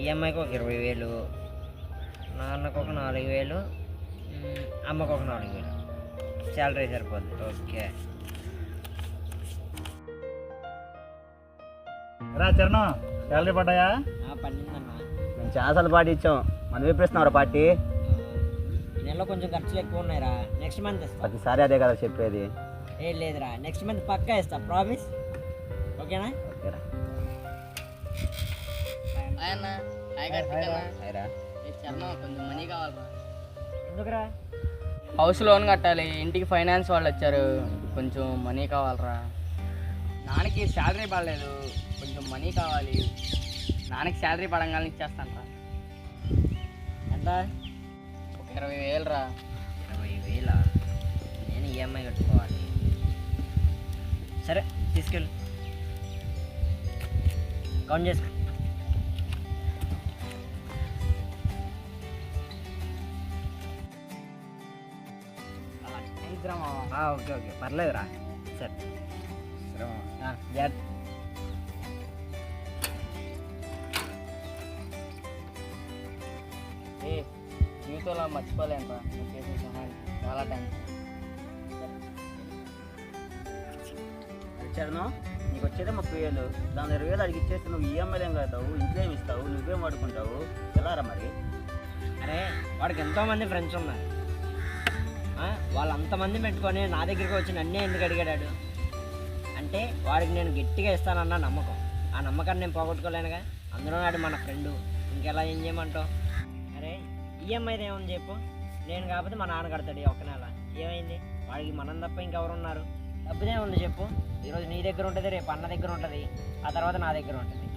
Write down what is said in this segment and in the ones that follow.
ఈఎంఐకి ఒక ఇరవై వేలు నాన్నకు ఒక నాలుగు వేలు అమ్మకు ఒక నాలుగు వేలు. శాలరీ సరిపోద్ది. ఓకే. రా చరణం శాలరీ పడ్డాయా? పన్నెండన్నా మేము చాలాసార్లు పార్టీ ఇచ్చాం. మనం వేపిస్తున్నారా పార్టీ? నెలలో కొంచెం ఖర్చులు ఎక్కువ ఉన్నాయిరా. నెక్స్ట్ మంత్ ఇస్తా. ప్రతిసారి అదే కదా చెప్పేది. ఏం లేదురా. నెక్స్ట్ మంత్ పక్కా ఇస్తా. ప్రామిస్ ఓకేనా? ఓకేరా. ఆయన? హాయ్ కార్తీక్ అన్న అయిరా ఏ చర్మ కొంచెం మనీ కావాలరా ఎందుకురా? హౌస్ లోన్ కట్టాలి. ఇంటికి ఫైనాన్స్ వాళ్ళు వచ్చారు. కొంచెం మనీ కావాలరా. నాన్నకి శాలరీ పడలేదు. కొంచెం మనీ కావాలి. నాన్నకి శాలరీ పడంగానే ఇచ్చేస్తాను రా. ఎంత? ఒక ఇరవై వేలు రా. ఇరవై వేల? నేను ఈఎంఐ కట్టుకోవాలి. సరే తీసుకెళ్ళు. కౌంట్ చేసుకో. Okay okay. పర్లేదురా. సరే. జాగ్రత్త. ఏ జీవితంలో మర్చిపోలేను రా నువ్వు చేసిన సహాయం చాలా థ్యాంక్స్ చరణం నీకు వచ్చేదే ముప్పై వేలు. దాని ఇరవై వేలు అడిగి ఇచ్చేస్తే నువ్వు ఈఎంఐలు ఏం కడతావు ఇంట్లో ఏమి ఇస్తావు? నువ్వేం వాడుకుంటావు? ఎలా రా మరి? అరే వాడికి ఎంతోమంది ఫ్రెండ్స్ ఉన్నారు. వాళ్ళు అంతమంది పెట్టుకొని నా దగ్గరికి వచ్చి నన్నే ఎందుకు అడిగాడు అంటే వాడికి నేను గట్టిగా ఇస్తానన్న నమ్మకం. ఆ నమ్మకాన్ని నేను పోగొట్టుకోలేనుగా. అందులో నాడు మన ఫ్రెండు. ఇంకెలా ఏం చేయమంటావు? అరే ఈఎంఐది ఏముంది చెప్పు? నేను కాకపోతే మా నాన్న కడతాడు ఒక్క నెల. ఏమైంది? వాడికి మనం తప్ప ఇంకెవరు ఉన్నారు డబ్బుదే ఉంది చెప్పు. ఈరోజు నీ దగ్గర ఉంటుంది రేపు అన్న దగ్గర ఉంటుంది. ఆ తర్వాత నా దగ్గర ఉంటుంది.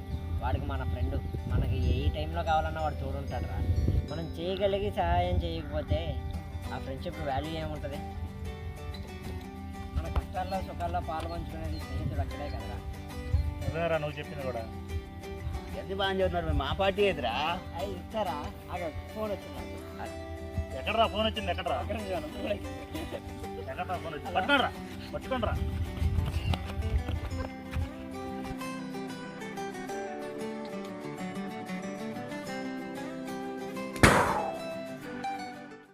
వాడికి మన ఫ్రెండు. మనకి ఏ టైంలో కావాలన్నా వాడు తోడుంటాడు రా మనం చేయగలిగి సహాయం చేయకపోతే ఆ ఫ్రెండ్షిప్ వాల్యూ ఏముంటుంది? మన కష్టాల్లో సుఖాల్లో పాలు పంచుకునేది స్నేహితుడు అక్కడే కదరా. నిజమేరా నువ్వు చెప్పింది కూడా? ఎంత బాగా చదువుతున్నారు మా పార్టీ ఏదిరా? అయ్యి ఇస్తారా? ఆగ ఫోన్ వచ్చింది. ఎక్కడరా? ఫోన్ వచ్చింది ఎక్కడరా. ఎక్కడరా? ఫోన్ వచ్చింది. పట్టుకోండి రా పట్టుకోండి రా